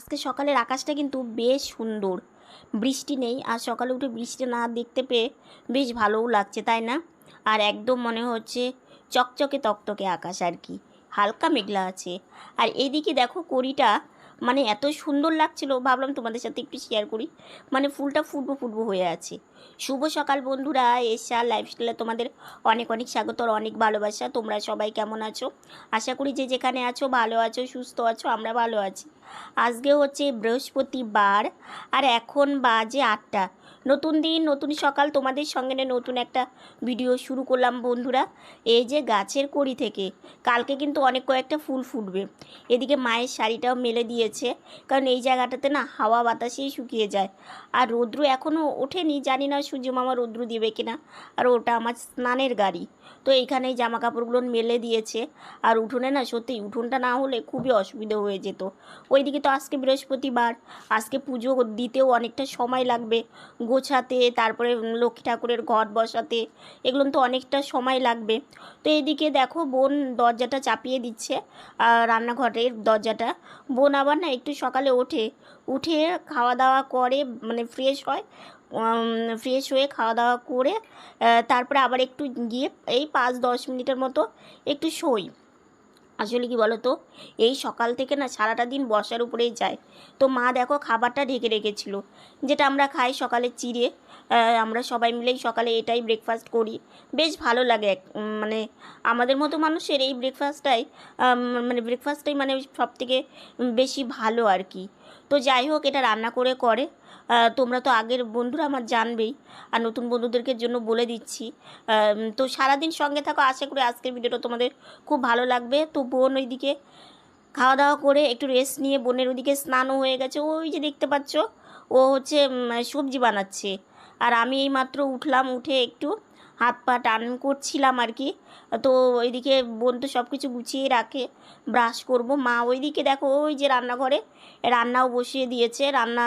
আজকে সকালের আকাশটা কিন্তু বেশ সুন্দর। বৃষ্টি নেই, আর সকালে উঠে বৃষ্টি না দেখতে পেয়ে বেশ ভালোও লাগছে, তাই না? আর একদম মনে হচ্ছে চকচকে তকতকে আকাশ আর কি, হালকা মেঘলা আছে। আর এদিকে দেখো, কড়িটা মানে এত সুন্দর লাগছিল, ভাবলাম তোমাদের সাথে একটু শেয়ার করি। মানে ফুলটা ফুটবো ফুটবো হয়ে আছে। শুভ সকাল বন্ধুরা এসা লাইফস্টাইলে তোমাদের অনেক অনেক স্বাগত আর অনেক ভালোবাসা। তোমরা সবাই কেমন আছো? আশা করি যে যেখানে আছো, ভালো আছো, সুস্থ আছো, আমরা ভালো আছি। আজকে হচ্ছে বৃহস্পতিবার, আর এখন বাজে আটটা। নতুন দিন, নতুন সকাল, তোমাদের সঙ্গে নতুন একটা ভিডিও শুরু করলাম বন্ধুরা। এই যে গাছের কড়ি থেকে, কালকে কিন্তু অনেক কয়েকটা ফুল ফুটবে। এদিকে মায়ের শাড়িটাও মেলে দিয়েছে, কারণ এই জায়গাটাতে না হাওয়া বাতাসেই শুকিয়ে যায়। আর রৌদ্র এখনও ওঠেনি, জানি না সূর্য মামা রৌদ্র দিবে কিনা, আর ওটা আমার স্নানের গাড়ি। তো এইখানেই জামা কাপড়গুলো মেলে দিয়েছে, আর উঠোনে না সত্যি উঠোনটা না হলে খুবই অসুবিধা হয়ে যেত। ওইদিকে তো আজকে বৃহস্পতিবার, আজকে পুজো দিতেও অনেকটা সময় লাগবে। গোছাতে, তারপরে লক্ষ্মী ঠাকুরের ঘট বসাতে, এগুলো তো অনেকটা সময় লাগবে। তো এদিকে দেখো বোন দরজাটা চাপিয়ে দিচ্ছে রান্নাঘরের দরজাটা। বোন আবার না একটু সকালে ওঠে, উঠে খাওয়া দাওয়া করে মানে ফ্রেশ হয় ফ্রেশ হয়ে খাওয়া দাওয়া করে তারপরে আবার একটু গিয়ে এই পাঁচ দশ মিনিটের মতো একটু শোই আসলে কি বলো তো এই সকাল থেকে না সারাটা দিন বর্ষার উপরেই যায়। তো মা দেখো খাবারটা ঢেকে রেখেছিল। যেটা আমরা খাই সকালে চিড়ে আমরা সবাই মিলেই সকালে এটাই ব্রেকফাস্ট করি। বেশ ভালো লাগে মানে আমাদের মতো মানুষের এই ব্রেকফাস্টটাই মানে ব্রেকফাস্টটাই মানে সব থেকে বেশি ভালো আর কি। তো যাই হোক, এটা রান্না করে করে। তোমরা তো আগের বন্ধুরা আমার জানবেই। আর নতুন বন্ধুদেরকে জন্য বলে দিচ্ছি। তো সারাদিন সঙ্গে থাকো। আশা করি আজকের ভিডিওটা তোমাদের খুব ভালো লাগবে। তো বোন ওইদিকে খাওয়া দাওয়া করে একটু রেস্ট নিয়ে বোনের ওইদিকে স্নানও হয়ে গেছে। ওই যে দেখতে পাচ্ছ, ও হচ্ছে সবজি বানাচ্ছে। আর আমি এই মাত্র উঠলাম, উঠে একটু হাত পা টান করছিলাম আর কি। তো ওইদিকে বোন তো সব কিছু গুছিয়ে রাখে, ব্রাশ করব। মা ওইদিকে দেখো, ওই যে রান্নাঘরে রান্নাও বসিয়ে দিয়েছে। রান্না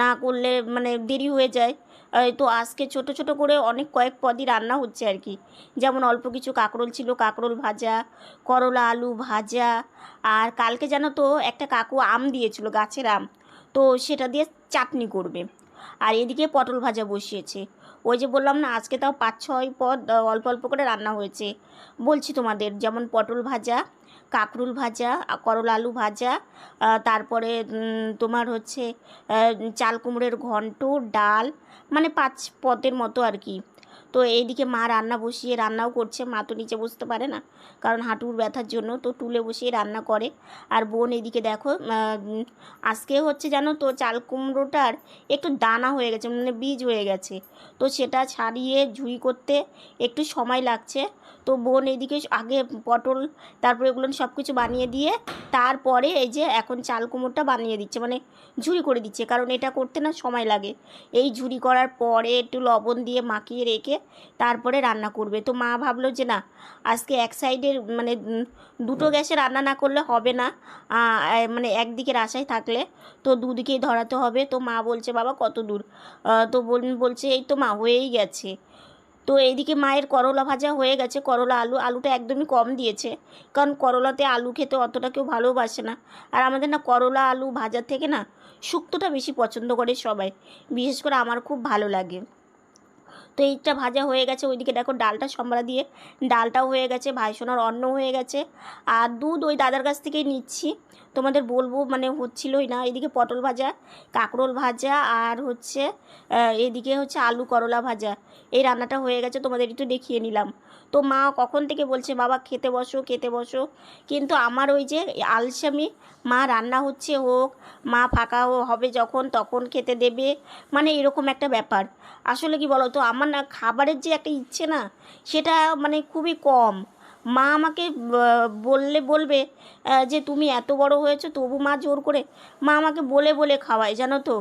না করলে মানে দেরি হয়ে যায়। তো আজকে ছোট ছোট করে অনেক কয়েক পদই রান্না হচ্ছে আর কি। যেমন অল্প কিছু কাঁকরোল ছিল, কাঁকরোল ভাজা, করলা আলু ভাজা, আর কালকে জানো তো একটা কাকু আম দিয়েছিল, গাছের আম। তো সেটা দিয়ে চাটনি করবে। আর এদিকে পটল ভাজা বসিয়েছে। ওই যে বললাম না, আজকে তাও পাঁচ, ছয় পদ অল্প অল্প করে রান্না হয়েছে। বলছি তোমাদের, যেমন পটল ভাজা, কাঁকরুল ভাজা করল আলু ভাজা তারপরে তোমার হচ্ছে চাল কুমড়োর ঘন্ট, ডাল মানে পাঁচ পদের মতো আর কি। তো এইদিকে মা রান্না বসিয়ে রান্নাও করছে। মা তো নিচে বসতে পারে না, কারণ হাঁটুর ব্যথার জন্য তো টুলে বসিয়ে রান্না করে। আর বোন এদিকে দেখো আজকে হচ্ছে জানো তো চাল কুমড়োটার একটু দানা হয়ে গেছে মানে বীজ হয়ে গেছে। তো সেটা ছাড়িয়ে ঝুই করতে একটু সময় লাগছে। তো বোন এদিকে আগে পটল, তারপরে এগুলো সব কিছু বানিয়ে দিয়ে তারপরে এই যে এখন চাল কুমড়োটা বানিয়ে দিচ্ছে মানে ঝুরি করে দিচ্ছে, কারণ এটা করতে না সময় লাগে। এই ঝুরি করার পরে একটু লবণ দিয়ে মাখিয়ে রেখে তারপরে রান্না করবে। তো মা ভাবলো যে না আজকে এক সাইডের মানে দুটো গ্যাসে রান্না না করলে হবে না। মানে একদিকের আশায় থাকলে তো দুদিকেই ধরাতে হবে। তো মা বলছে বাবা কত দূর? তো বলছে এই তো মা হয়েই গেছে। তো এইদিকে মায়ের করলা ভাজা হয়ে গেছে। করলা আলু আলুটা একদমই কম দিয়েছে। কারণ করলাতে আলু খেতে অতটা কেউ ভালোবাসে না। আর আমাদের না করলা আলু ভাজার থেকে না শুক্তোটা বেশি পছন্দ করে সবাই। বিশেষ করে আমার খুব ভালো লাগে। তো এইটা ভাজা হয়ে গেছে, ওইদিকে দেখো ডালটা সম্বরা দিয়ে, ডালটাও হয়ে গেছে ভাইসোনার অন্ন হয়ে গেছে। আর দুধ ওই দাদার কাছ থেকেই নিচ্ছি। তোমাদের বলব মানে হচ্ছিলই না। এদিকে পটল ভাজা, কাঁকরোল ভাজা, আর হচ্ছে এদিকে হচ্ছে আলু করলা ভাজা। এই রান্নাটা হয়ে গেছে, তোমাদের একটু দেখিয়ে নিলাম। তো মা কখন থেকে বলছে, বাবা, খেতে বসো খেতে বসো। কিন্তু আমার ওই যে আলসামি, মা রান্না হচ্ছে হোক, মা ফাঁকা হবে যখন, তখন খেতে দেবে। মানে এরকম একটা ব্যাপার। আসলে কি বলো তো আমার না খাবারের যে একটা ইচ্ছে না, সেটা মানে খুবই কম। মা আমাকে বললে বলবে যে তুমি এত বড় হয়েছো, তবু মা জোর করে, মা আমাকে বলে বলে খাওয়ায়, জানো তো?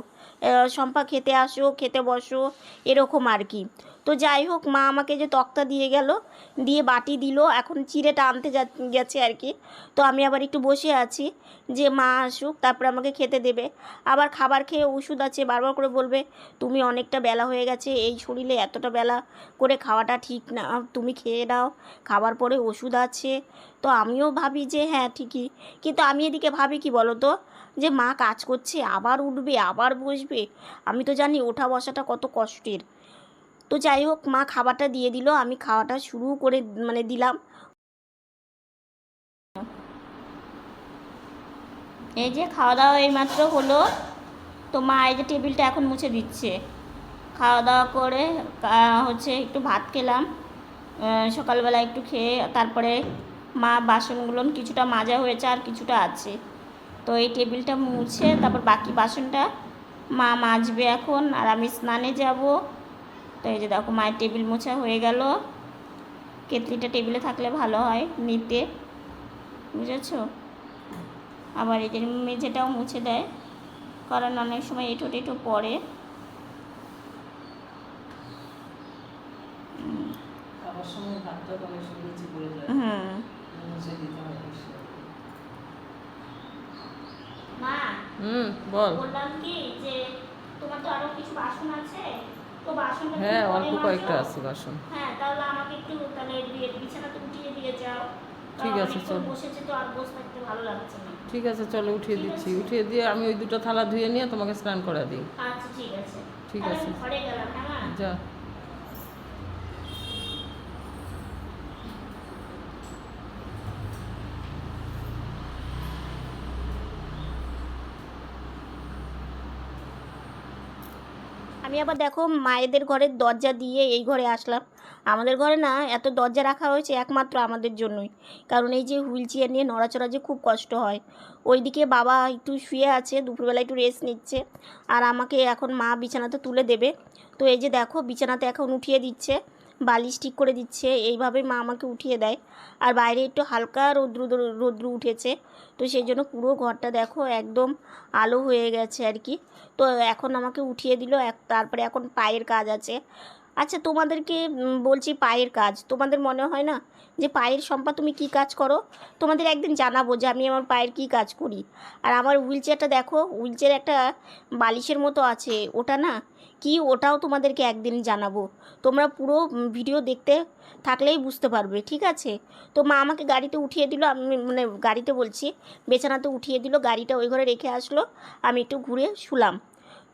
শম্পা খেতে আসো, খেতে বসো, এরকম আর কি। তো যাই হোক, মা আমাকে যে তক্তা দিয়ে গেল, দিয়ে বাটি দিল, এখন চিড়েটা আনতে গেছে আর কি। তো আমি আবার একটু বসে আছি যে মা আসুক, তারপর আমাকে খেতে দেবে। আবার খাবার খেয়ে ওষুধ আছে, বারবার করে বলবে, তুমি অনেকটা বেলা হয়ে গেছে, এই শরীরে এতটা বেলা করে খাওয়াটা ঠিক না, তুমি খেয়ে নাও, খাবার পরে ওষুধ আছে। তো আমিও ভাবি যে হ্যাঁ ঠিকই। কিন্তু আমি এদিকে ভাবি কি বলো তো যে মা কাজ করছে, আবার উঠবে, আবার বসবে। আমি তো জানি ওঠা বসাটা কত কষ্টের। তো যাই হোক, মা খাবারটা দিয়ে দিল, আমি খাওয়াটা শুরু করে মানে দিলাম। এই যে খাওয়া দাওয়া এইমাত্র হলো। তো মা এই যে টেবিলটা এখন মুছে দিচ্ছে। খাওয়া দাওয়া করে হচ্ছে একটু ভাত খেলাম। সকালবেলা একটু খেয়ে, তারপরে মা বাসনগুলো কিছুটা মাজা হয়েছে আর কিছুটা আছে। তো এই টেবিলটা মুছে, তারপর বাকি বাসনটা মা মাজবে এখন, আর আমি স্নানে যাব। তো এই যে দেখো, মায়ের টেবিল মোছা হয়ে গেল। কেতলিটা টেবিলে থাকলে ভালো হয় নিতে। বুঝেছ? আবার যে মেঝেটাও মুছে দেয়, কারণ অনেক সময় এঁটো টেটো পড়ে খাবার সময় ভাতটা অনেক সময় নিচে পড়ে যায় হুম মুছে দিতে হয় বেশি। মা হুম বল। বললাম কি যে তোমার তো আরও কিছু বাসন আছে? তো বাসনটা হ্যাঁ অল্প কয়েকটা আছে বাসন। হ্যাঁ তাহলে আমাকে একটু তাহলে উঠিয়ে দিয়ে যাও। ঠিক আছে, চল। বসেছে তো আর বসে থাকতে ভালো লাগছে না। ঠিক আছে চলো উঠিয়ে দিচ্ছি। উঠিয়ে দিয়ে আমি ওই দুটো থালা ধুয়ে নিয়ে তোমাকে স্নান করা দিই। আচ্ছা ঠিক আছে। ঠিক আছে। ঘরে গেলাম হ্যাঁ যা। আমি আবার দেখো মায়েদের ঘরের দরজা দিয়ে এই ঘরে আসলাম। আমাদের ঘরে না এত দরজা রাখা হয়েছে একমাত্র আমাদের জন্যই। কারণ এই যে হুইল চেয়ার নিয়ে নড়াচড়া যে খুব কষ্ট হয়। ওইদিকে বাবা একটু শুয়ে আছে, দুপুরবেলা একটু রেস্ট নিচ্ছে। আর আমাকে এখন মা বিছানাতে তুলে দেবে। তো এই যে দেখো বিছানাতে এখন উঠিয়ে দিচ্ছে। বালিশ ঠিক করে দিচ্ছে, এইভাবে মা আমাকে উঠিয়ে দেয়। আর বাইরে একটু হালকা রৌদ্র রৌদ্র উঠেছে, তো সেই জন্য পুরো ঘরটা দেখো একদম আলো হয়ে গেছে আর কি। তো এখন আমাকে উঠিয়ে দিল, এক তারপরে এখন পায়ের কাজ আছে। আচ্ছা তোমাদেরকে বলছি পায়ের কাজ। তোমাদের মনে হয় না যে পায়ের সম্পা তুমি কি কাজ করো? তোমাদের একদিন জানাব যে আমি আমার পায়ের কি কাজ করি। আর আমার হুইল চেয়ারটা দেখো, হুইল চেয়ার একটা বালিশের মতো আছে। ওটা না কি, ওটাও তোমাদেরকে একদিন জানাব। তোমরা পুরো ভিডিও দেখতে থাকলেই বুঝতে পারবে, ঠিক আছে? তো মা আমাকে গাড়িতে উঠিয়ে দিল, আমি মানে গাড়িতে বলছি বেচানাতে উঠিয়ে দিল, গাড়িটা ওই ঘরে রেখে আসলো, আমি একটু ঘুরে শুলাম।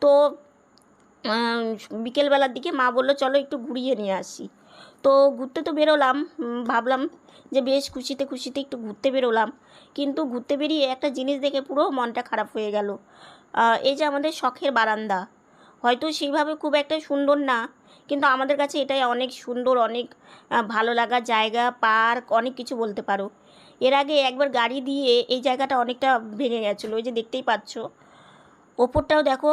তো বিকেলবেলার দিকে মা বলল, চলো একটু ঘুরিয়ে নিয়ে আসি। তো ঘুরতে তো বেরোলাম ভাবলাম যে বেশ খুশিতে খুশিতে একটু ঘুরতে বেরোলাম। কিন্তু ঘুরতে বেরিয়ে একটা জিনিস দেখে পুরো মনটা খারাপ হয়ে গেল। এই যে আমাদের শখের বারান্দা। হয়তো সেইভাবে খুব একটা সুন্দর না, কিন্তু আমাদের কাছে এটাই অনেক সুন্দর, অনেক ভালো লাগা জায়গা, পার্ক, অনেক কিছু বলতে পারো। এর আগে একবার গাড়ি দিয়ে এই জায়গাটা অনেকটা ভেঙে গেছিল, ওই যে দেখতেই পাচ্ছ। ওপরটাও দেখো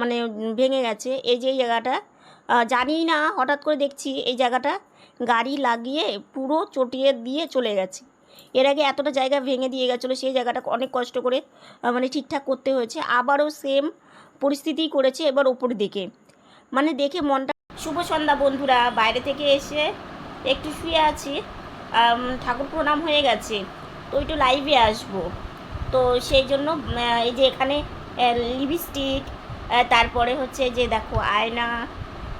মানে ভেঙে গেছে। এই যে এই জায়গাটা জানিই না, হঠাৎ করে দেখছি এই জায়গাটা গাড়ি লাগিয়ে পুরো চটিয়ে দিয়ে চলে গেছে। এর আগে এতটা জায়গা ভেঙে দিয়ে গেছিল, সেই জায়গাটা অনেক কষ্ট করে মানে ঠিকঠাক করতে হয়েছে। আবারও সেম পরিস্থিতিই করেছে এবার ওপর দিকে। মানে দেখে মনটা, শুভ সন্ধ্যা বন্ধুরা, বাইরে থেকে এসে একটু শুয়ে আছি। ঠাকুর প্রণাম হয়ে গেছে। তো একটু লাইভে আসব। তো সেই জন্য এই যে এখানে লিপস্টিক তারপরে হচ্ছে যে দেখো আয়না,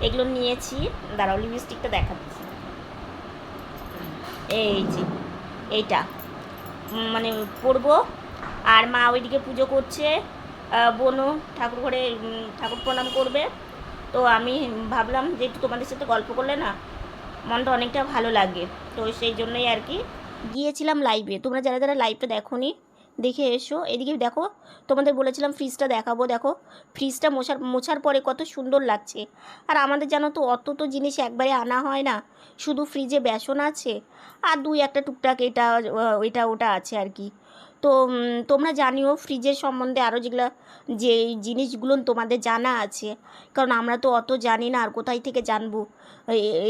এগুলো নিয়েছি। দাঁড়াও লিপস্টিকটা দেখাচ্ছি। এই যে, এইটা। মানে পরবো। আর মা ওইদিকে পুজো করছে। বোনও ঠাকুর ঘরে ঠাকুর প্রণাম করবে। তো আমি ভাবলাম যে একটু তোমাদের সাথে গল্প করলে না মনটা অনেকটা ভালো লাগে। তো সেই জন্যই আর কি গিয়েছিলাম লাইভে তোমরা যারা যারা লাইভটা দেখোনি দেখে এসো। এদিকে দেখো, তোমাদের বলেছিলাম ফ্রিজটা দেখাবো, দেখো। ফ্রিজটা মোছার মোছার পরে কত সুন্দর লাগছে। আর আমাদের জানো তো, অত তো জিনিস একবারে আনা হয় না। শুধু ফ্রিজে বেসন আছে, আর দুই একটা টুকটাক এটা এটা ওটা আছে আর কি। তো তোমরা জানিও ফ্রিজের সম্বন্ধে আরও যেগুলো, যে জিনিসগুলো তোমাদের জানা আছে। কারণ আমরা তো অত জানি না আর কোথায় থেকে জানব।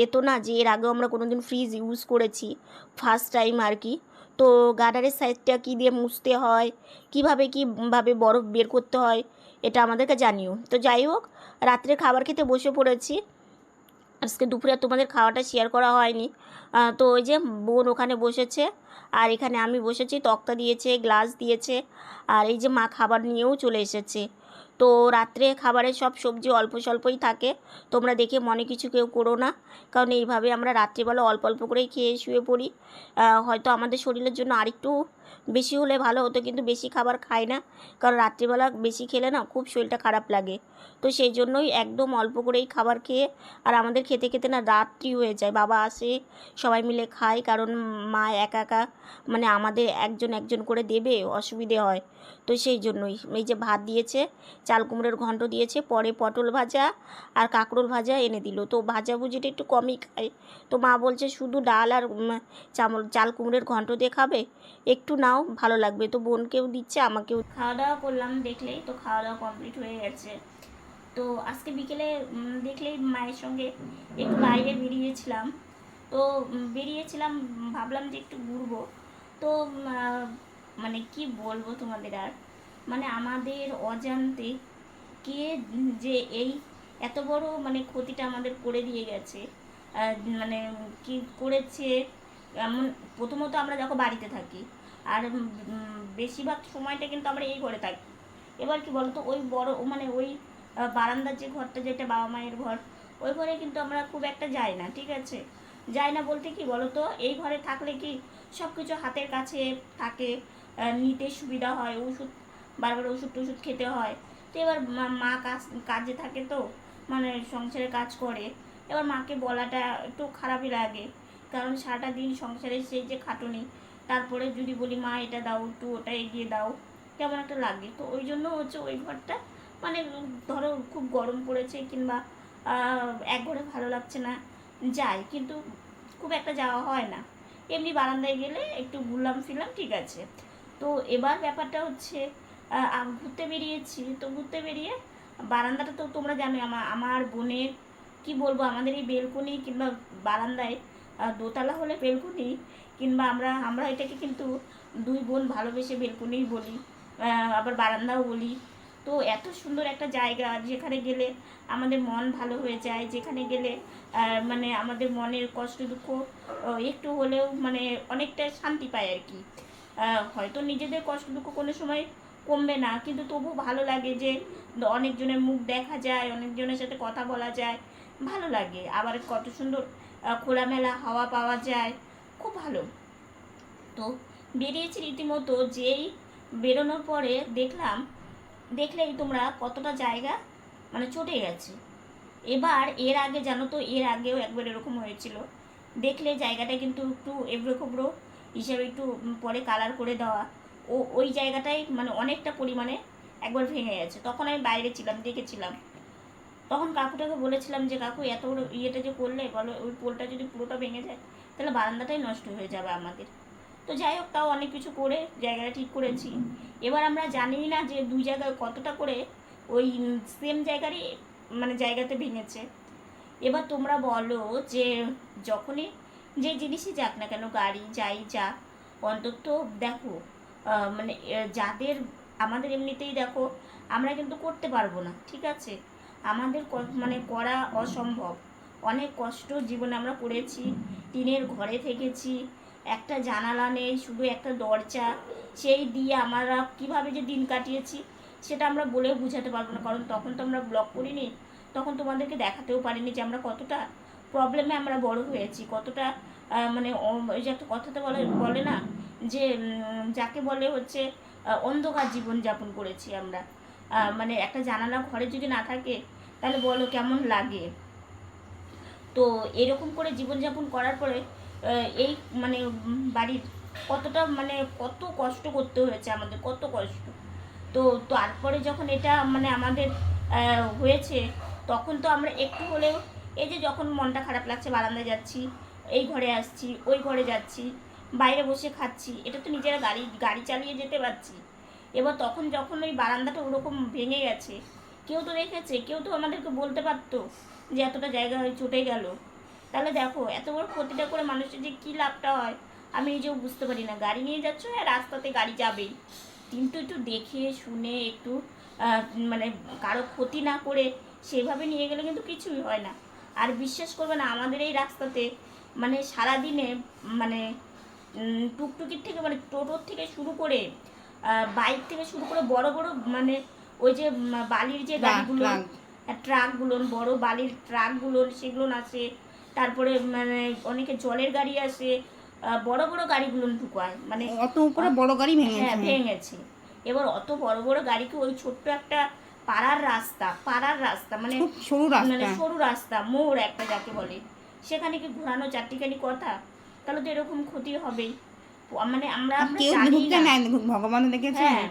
এ তো না যে এর আগেও আমরা কোনো দিন ফ্রিজ ইউজ করেছি ফার্স্ট টাইম আর কি। তো গার্ডারের সাইজটা কী দিয়ে মুছতে হয়? কীভাবে কীভাবে বরফ বের করতে হয়? এটা আমাদেরকে জানিও। তো যাই হোক, রাত্রে খাবার খেতে বসে পড়েছি। আজকে দুপুরে তোমাদের খাওয়াটা শেয়ার করা হয়নি। তো ওই যে বোন ওখানে বসেছে। আর এখানে আমি বসেছি, তক্তা দিয়েছে গ্লাস দিয়েছে। আর এই যে মা খাবার নিয়েও চলে এসেছে। তো রাত্রে খাবারে সব সবজি অল্প স্বল্পই থাকে। তোমরা দেখে মনে কিছু কেউ করো না। কারণ এইভাবে আমরা রাত্রিবেলা অল্প অল্প করেই খেয়ে শুয়ে পড়ি। হয়তো আমাদের শরীরের জন্য আরেকটু বেশি হলে ভালো হতো, কিন্তু বেশি খাবার খাই না। কারণ রাত্রিবেলা বেশি খেলে না খুব শরীরটা খারাপ লাগে। তো সেই জন্যই একদম অল্প করেই খাবার খেয়ে, আর আমাদের খেতে খেতে না রাত্রি হয়ে যায়। বাবা আসে, সবাই মিলে খায়, কারণ মা একা একা মানে আমাদের একজন একজন করে দেবে, অসুবিধে হয়। তো সেই জন্যই, এই যে ভাত দিয়েছে, চাল কুমড়োর ঘন্ট দিয়েছে, পরে পটল ভাজা আর কাঁকরোল ভাজা এনে দিল। তো ভাজা ভুজিটা একটু কমই খায়। তো মা বলছে, শুধু ডাল আর চাল কুমড়োর ঘন্ট দিয়ে খাবে? একটু নাও, ভালো লাগবে। তো বোনকেও দিচ্ছে, আমাকেও খাওয়া দাওয়া করলাম দেখলেই, তো খাওয়া দাওয়া কমপ্লিট হয়ে গেছে। তো আজকে বিকেলে দেখলেই মায়ের সঙ্গে একটু বাইরে বেরিয়েছিলাম। তো বেরিয়েছিলাম, ভাবলাম যে একটু ঘুরবো। তো মানে কি বলব তোমাদের আর? মানে আমাদের অজান্তে কে যে এই এত বড় মানে ক্ষতিটা আমাদের করে দিয়ে গেছে। মানে কি করেছে? এমন, প্রথমত আমরা দেখো বাড়িতে থাকি আর বেশিরভাগ সময়টা কিন্তু আমরা এই ঘরে থাকি। এবার কি বলতো, ওই বড় মানে ওই বারান্দার যে ঘরটা, যেটা বাবা মায়ের ঘর, ওই ঘরে কিন্তু আমরা খুব একটা যাই না, ঠিক আছে? যাই না বলতে কি বলতো, এই ঘরে থাকলে কি সব কিছু হাতের কাছে থাকে নিতে সুবিধা হয়, ওষুধ, বারবার ওষুধ টষুধ খেতে হয়। তো এবার মা- কাজ, কাজে থাকে তো মানে সংসারে কাজ করে। এবার মাকে বলাটা একটু খারাপই লাগে, কারণ সারাটা দিন সংসারে সেই যে খাটুনি তারপরে যদি বলি, মা, এটা দাও একটু, ওটা এগিয়ে দাও। কেমন একটা লাগে। তো ওই জন্য হচ্ছে ওই ঘরটা মানে ধরো খুব গরম পড়েছে কিংবা এক ঘরে ভালো লাগছে না, যাই। কিন্তু খুব একটা যাওয়া হয় না। এমনি বারান্দায় গেলে একটু ঘুরলাম ফিরলাম, ঠিক আছে। তো এবার ব্যাপারটা হচ্ছে ঘুরতে বেরিয়েছি। তো ঘুরতে বেরিয়ে বারান্দাটা তো তোমরা জানো আমার আমার বোনের, কি বলব, আমাদের এই বেলকনি কিংবা বারান্দায় দোতলা হলে বেলকনি কিংবা আমরা আমরা এটাকে কিন্তু দুই বোন ভালোবেসে বেলকনিই বলি আবার বারান্দাও বলি। তো এত সুন্দর একটা জায়গা যেখানে গেলে আমাদের মন ভালো হয়ে যায়, যেখানে গেলে মানে আমাদের মনের কষ্ট দুঃখ একটু হলেও মানে অনেকটা শান্তি পায় আর কি। হয়তো নিজেদের কষ্ট দুঃখ কোনো সময় কমবে না, কিন্তু তবু ভালো লাগে যে অনেকজনের মুখ দেখা যায়, অনেকজনের সাথে কথা বলা যায়, ভালো লাগে। আবার কত সুন্দর খোলামেলা হাওয়া পাওয়া যায় খুব ভালো। তো বেরিয়েছি রীতিমতো যেই বেরোনোর পরে দেখলাম, দেখলেই তোমরা কতটা জায়গা মানে চটে গেছে। এবার এর আগে জানো তো, এর আগেও একবার এরকম হয়েছিল। দেখলে জায়গাটা কিন্তু একটু এবড়ো খবড়ো হিসাবে একটু পরে কালার করে দেওয়া। ও, ওই জায়গাটাই মানে অনেকটা পরিমাণে একবার ভেঙে গেছে। তখন আমি বাইরে ছিলাম, দেখেছিলাম। তখন কাকুটাকে বলেছিলাম যে, কাকু, এত বড় ইয়েটা যে করলে, বলো, ওই পোলটা যদি পুরোটা ভেঙে যায় তাহলে বারান্দাটাই নষ্ট হয়ে যাবে আমাদের। তো যাই হোক, তাও অনেক কিছু করে জায়গাটা ঠিক করেছি। এবার আমরা জানি না যে দুই জায়গায় কতটা করে ওই সেম জায়গারই মানে জায়গাতে ভেঙেছে। এবার তোমরা বলো যে যখনই যে জিনিসই যাক না কেন, গাড়ি যাই যাক অন্তত দেখো মানে যাদের আমাদের এমনিতেই দেখো, আমরা কিন্তু করতে পারব না, ঠিক আছে? আমাদের মানে করা অসম্ভব। অনেক কষ্ট জীবনে আমরা করেছি। টিনের ঘরে থেকেছি, একটা জানালা নেই, শুধু একটা দরজা। সেই দিয়ে আমরা কীভাবে যে দিন কাটিয়েছি সেটা আমরা বলেও বোঝাতে পারব না, কারণ তখন তো আমরা ব্লগ করিনি। তখন তোমাদেরকে দেখাতেও পারিনি যে আমরা কতটা প্রবলেমে আমরা বড় হয়েছি, কতটা মানে ওই যে একটা কথাতে বলে বলে না যে যাকে বলে হচ্ছে অন্ধকার জীবন যাপন করেছি আমরা। মানে একটা জানালা ঘরে যদি না থাকে, তাহলে বলো কেমন লাগে? তো এরকম করে জীবনযাপন করার পরে এই মানে বাড়ির কতটা মানে কত কষ্ট করতে হয়েছে আমাদের, কত কষ্ট। তো তারপরে যখন এটা মানে আমাদের হয়েছে, তখন তো আমরা একটু হলেও এই যে যখন মনটা খারাপ লাগছে, বারান্দায় যাচ্ছি, এই ঘরে আসছি, ওই ঘরে যাচ্ছি, বাইরে বসে খাচ্ছি, এটা তো নিজেরা গাড়ি গাড়ি চালিয়ে যেতে পারছি। এবার তখন যখন ওই বারান্দাটা ওরকম ভেঙে গেছে, কেউ তো দেখেছে কেউ তো আমাদেরকে বলতে পারতো যে এতটা জায়গা হয়ে চটে গেল। তাহলে দেখো এত বড় ক্ষতিটা করে মানুষের যে কী লাভটা হয় আমি নিজেও বুঝতে পারি না। গাড়ি নিয়ে যাচ্ছ হ্যাঁ রাস্তাতে গাড়ি যাবেই। কিন্তু একটু দেখে শুনে একটু মানে কারও ক্ষতি না করে সেভাবে নিয়ে গেলে কিন্তু কিছুই হয় না। আর বিশ্বাস করবে না আমাদের এই রাস্তাতে মানে সারাদিনে মানে টুকটুকির থেকে মানে টোটোর থেকে শুরু করে বাইক থেকে শুরু করে বড় বড় মানে ওই যে বালির যে গাড়িগুলো ট্রাক। ট্রাকগুলো বড় বালির ট্রাকগুলো সেগুলো আসে তারপরে মানে অনেকে জলের গাড়ি আসে বড় বড় গাড়িগুলো ঢুকায়। মানে অত উপরে বড় গাড়ি ভেঙেছে। হ্যাঁ ভেঙেছে। এবার অত বড় বড় গাড়িকে ওই ছোট্ট একটা পাড়ার রাস্তা পাড়ার রাস্তা মানে সরু মানে সরু রাস্তা মোড় একটা যাকে বলে। সেখানে কি ঘোরানো চারটিখানি কথা? তাহলে তো এরকম ক্ষতি হবেই। মানে আমরা আমরা জানি না, ভগবান দেখেছে হ্যাঁ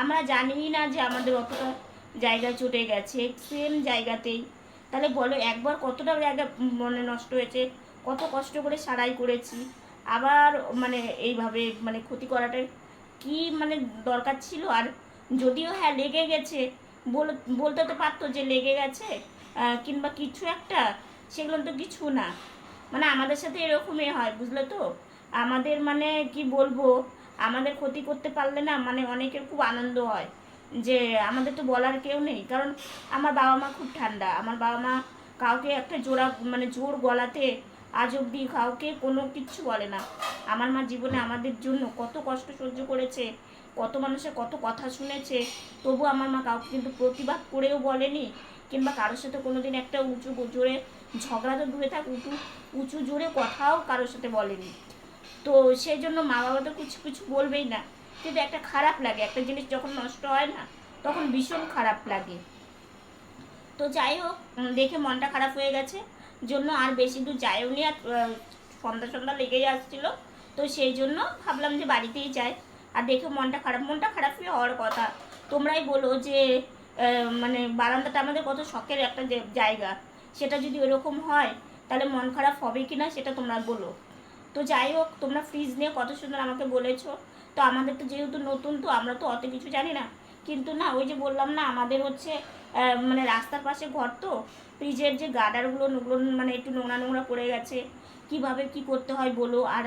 আমরা জানি না যে আমাদের অতটা জায়গা চটে গেছে সেম জায়গাতেই। তাহলে বলো, একবার কতটা জায়গা মানে নষ্ট হয়েছে? কত কষ্ট করে সারাই করেছি? আবার মানে এইভাবে মানে ক্ষতি করাটা কি মানে দরকার ছিল? আর যদিও হ্যাঁ লেগে গেছে, বল- বলতে তো পারতো যে লেগে গেছে কিংবা কিছু একটা, সেগুলো তো কিছু না। মানে আমাদের সাথে এরকমই হয়, বুঝলে তো? আমাদের মানে কি বলব? আমাদের ক্ষতি করতে পারলে না মানে অনেকের খুব আনন্দ হয়। যে আমাদের তো বলার কেউ নেই। কারণ আমার বাবা মা খুব ঠান্ডা। আমার বাবা মা কাউকে একটা জোড়া মানে জোর গলাতে আজ অব্দি কাউকে কোনো কিচ্ছু বলে না। আমার মা জীবনে আমাদের জন্য কত কষ্ট সহ্য করেছে, কত মানুষের কত কথা শুনেছে, তবু আমার মা কাউকে কিন্তু প্রতিবাদ করেও বলেনি, কিংবা কারোর সাথে কোনো দিন একটা উঁচু জোরে ঝগড়া তো দূরে থাক, উঁচু উঁচু জোরে কথাও কারোর সাথে বলেনি। তো সেই জন্য মা বাবা তো কিছু কিছু বলবেই না। কিন্তু একটা খারাপ লাগে, একটা জিনিস যখন নষ্ট হয় না, তখন ভীষণ খারাপ লাগে। তো যাই হোক দেখে মনটা খারাপ হয়ে গেছে। জন্য আর বেশি দূর যাইও নি, আর সন্ধ্যা সন্ধ্যা লেগেই আসছিল তো সেই জন্য ভাবলাম যে বাড়িতেই যাই। আর দেখে মনটা খারাপ মনটা খারাপ হয়ে হওয়ার কথা। তোমরাই বলো যে মানে বারান্দাটা আমাদের কত শখের একটা জায়গা। সেটা যদি ওরকম হয়, তাহলে মন খারাপ হবে কি না সেটা তোমরা বলো। তো যাই হোক, তোমরা ফ্রিজ নিয়ে কত সুন্দর আমাকে বলেছ। তো আমাদের তো যেহেতু নতুন তো আমরা তো অত কিছু জানি না। কিন্তু না ওই যে বললাম না আমাদের হচ্ছে মানে রাস্তার পাশে ঘর তো ফ্রিজের যে গার্ডারগুলো ওগুলো মানে একটু নোংরা নোংরা পড়ে গেছে। কীভাবে কি করতে হয় বলো? আর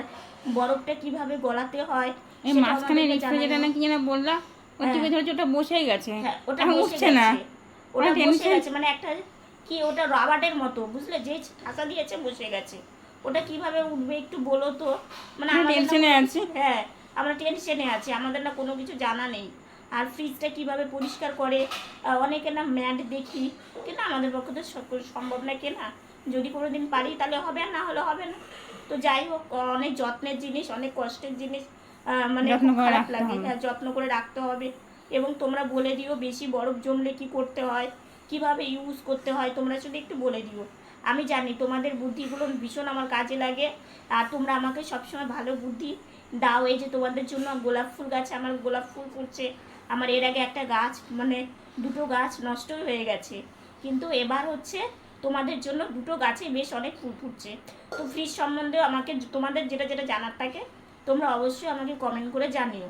বরফটা কীভাবে গলাতে হয় এই মাঝখানে রেফ্রিজারেটর নাকি যেন বললা? ওর হ্যাঁ। ওটা বসেই গেছে। হ্যাঁ ওটা উঠছে না। ওটা বসে গেছে মানে একটা কি ওটা রাবারের মতো বুঝলে? যে ঠাসা দিয়েছে বসে গেছে। ওটা কীভাবে উঠবে একটু বলো তো? মানে টেনশনে আছি। হ্যাঁ আমরা টেনশনে আছি আমাদের না কোনো কিছু জানা নেই। আর ফ্রিজটা কীভাবে পরিষ্কার করে অনেকে না ম্যাট দেখি কিন্তু আমাদের পক্ষে তো সম্ভব না কেনা। যদি কোনো দিন পারি তাহলে হবে না হলে হবে না। তো যাই হোক অনেক যত্নের জিনিস অনেক কষ্টের জিনিস মানে খারাপ লাগে। হ্যাঁ, যত্ন করে রাখতে হবে। এবং তোমরা বলে দিও বেশি বরফ জমলে কি করতে হয় কীভাবে ইউজ করতে হয় তোমরা শুধু একটু বলে দিও। আমি জানি তোমাদের বুদ্ধিগুলো ভীষণ আমার কাজে লাগে। আর তোমরা আমাকে সবসময় ভালো বুদ্ধি দাও। এই যে তোমাদের জন্য গোলাপ ফুল গাছে আমার গোলাপ ফুল ফুটছে। আমার এর আগে একটা গাছ মানে দুটো গাছ নষ্টই হয়ে গেছে। কিন্তু এবার হচ্ছে তোমাদের জন্য দুটো গাছে বেশ অনেক ফুল ফুটছে। তো ফ্রিজ সম্বন্ধেও আমাকে তোমাদের যেটা যেটা জানার থাকে, তোমরা অবশ্যই আমাকে কমেন্ট করে জানিও।